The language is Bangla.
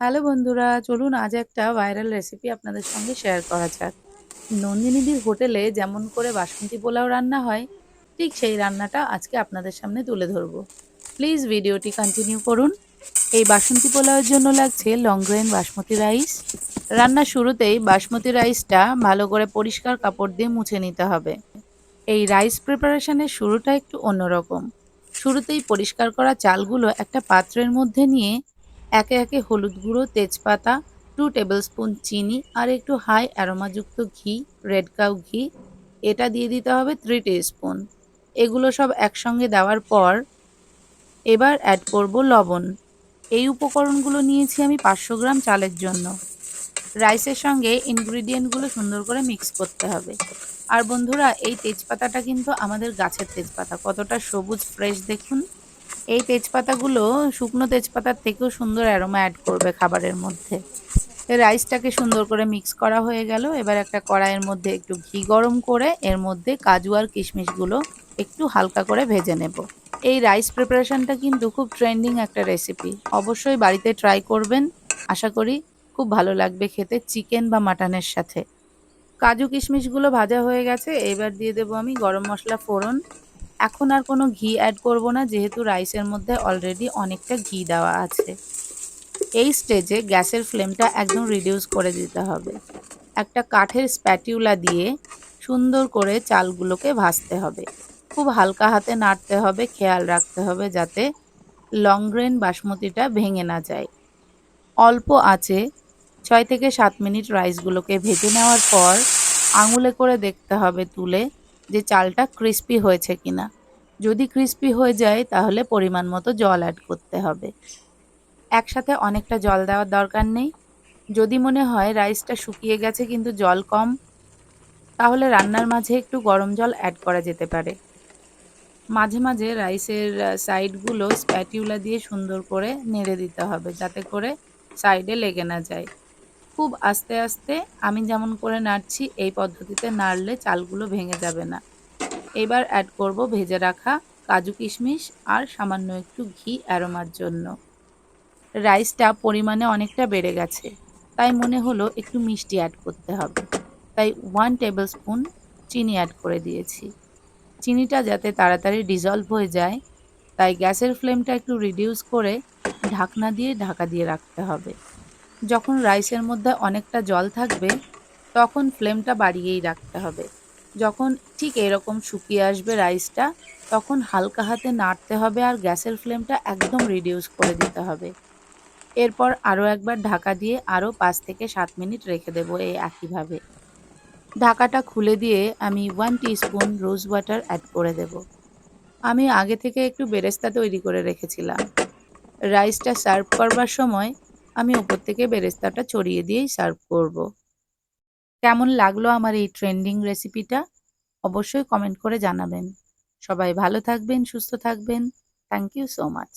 হ্যালো বন্ধুরা, চলুন আজ একটা ভাইরাল রেসিপি আপনাদের সঙ্গে শেয়ার করা যাক। নন্দিনীদির হোটেলে যেমন করে বাসন্তী পোলাও রান্না হয়, ঠিক সেই রান্নাটা আজকে আপনাদের সামনে তুলে ধরবো। প্লিজ ভিডিওটি কন্টিনিউ করুন। এই বাসন্তী পোলাওয়ের জন্য লাগছে লং গ্রেন বাসমতি রাইস রান্নার শুরুতেই বাসমতি রাইসটা ভালো করে পরিষ্কার কাপড় দিয়ে মুছে নিতে হবে। এই রাইস প্রিপারেশনের শুরুটা একটু অন্যরকম। শুরুতেই পরিষ্কার করা চালগুলো একটা পাত্রের মধ্যে নিয়ে একে একে হলুদ গুঁড়ো, তেজপাতা টু টেবিল স্পুন চিনি আর একটু হাই অ্যারোমাযুক্ত ঘি রেড কাউ ঘি। এটা দিয়ে দিতে হবে থ্রি স্পুন এগুলো সব একসঙ্গে দেওয়ার পর এবার অ্যাড করব লবণ। এই উপকরণগুলো নিয়েছি আমি পাঁচশো গ্রাম চালের জন্য। রাইসের সঙ্গে ইনগ্রিডিয়েন্টগুলো সুন্দর করে মিক্স করতে হবে। আর বন্ধুরা, এই তেজপাতাটা কিন্তু আমাদের গাছের তেজপাতা। কতটা সবুজ ফ্রেশ দেখুন। এই তেজপাতাগুলো শুকনো তেজপাতার থেকেও সুন্দর অ্যারোমা অ্যাড করবে খাবারের মধ্যে। রাইসটাকে সুন্দর করে মিক্স করা হয়ে গেল। এবার একটা কড়াইয়ের মধ্যে একটু ঘি গরম করে, এর মধ্যে কাজু আর কিশমিশগুলো একটু হালকা করে ভেজে নেব। এই রাইস প্রিপারেশনটা কিন্তু খুব ট্রেন্ডিং একটা রেসিপি অবশ্যই বাড়িতে ট্রাই করবেন। আশা করি খুব ভালো লাগবে খেতে চিকেন বা মাটনের সাথে। কাজু কিশমিশগুলো ভাজা হয়ে গেছে। এবার দিয়ে দেবো আমি গরম মশলা ফোড়ন। এখন আর কোনো ঘি অ্যাড করব না, যেহেতু রাইসের মধ্যে অলরেডি অনেকটা ঘি দেওয়া আছে। এই স্টেজে গ্যাসের ফ্লেমটা একদম রিডিউস করে দিতে হবে। একটা কাঠের স্প্যাটিউলা দিয়ে সুন্দর করে চালগুলোকে ভাজতে হবে। খুব হালকা হাতে নাড়তে হবে, খেয়াল রাখতে হবে যাতে লং গ্রেন বাসমতিটা ভেঙে না যায়। অল্প আছে, ছয় থেকে সাত মিনিট রাইসগুলোকে ভেজে নেওয়ার পর আঙুলে করে দেখতে হবে তুলে যে চালটা ক্রিস্পি হয়েছে কিনা। যদি ক্রিস্পি হয়ে যায়, তাহলে পরিমাণ মতো জল অ্যাড করতে হবে। একসাথে অনেকটা জল দেওয়ার দরকার নেই। যদি মনে হয় রাইসটা শুকিয়ে গেছে কিন্তু জল কম, তাহলে রান্নার মাঝে একটু গরম জল অ্যাড করা যেতে পারে। মাঝে মাঝে রাইসের সাইডগুলো স্প্যাটিউলা দিয়ে সুন্দর করে নেড়ে দিতে হবে, যাতে করে সাইডে লেগে না যায়। খুব আস্তে আস্তে আমি যেমন করে নাড়ছি, এই পদ্ধতিতে নাড়লে চালগুলো ভেঙে যাবে না। এবার অ্যাড করব ভেজে রাখা কাজু কিশমিশ আর সামান্য একটু ঘি অ্যারোমার জন্য। রাইসটা পরিমাণে অনেকটা বেড়ে গেছে, তাই মনে হলো একটু মিষ্টি অ্যাড করতে হবে। তাই ওয়ান টেবিল স্পুন চিনি অ্যাড করে দিয়েছি। চিনিটা যাতে তাড়াতাড়ি ডিজলভ হয়ে যায়, তাই গ্যাসের ফ্লেমটা একটু রিডিউস করে ঢাকনা দিয়ে ঢাকা দিয়ে রাখতে হবে। যখন রাইসের মধ্যে অনেকটা জল থাকবে, তখন ফ্লেমটা বাড়িয়েই রাখতে হবে। যখন ঠিক এরকম শুকিয়ে আসবে রাইসটা, তখন হালকা হাতে নাড়তে হবে আর গ্যাসের ফ্লেমটা একদম রিডিউস করে দিতে হবে। এরপর আরও একবার ঢাকা দিয়ে আরও পাঁচ থেকে সাত মিনিট রেখে দেবো এই একইভাবে। ঢাকাটা খুলে দিয়ে আমি one spoon rose water add করে দেব। আমি আগে থেকে একটু বেরেস্তা তৈরি করে রেখেছিলাম। রাইসটা সার্ভ করবার সময় আমি ওপর থেকে বেরেস্তাটা ছড়িয়ে দিয়েই সার্ভ করব। কেমন লাগল আমার এই ট্রেন্ডিং রেসিপিটা? অবশ্যই কমেন্ট করে জানাবেন। সবাই ভালো থাকবেন, সুস্থ থাকবেন। Thank you so much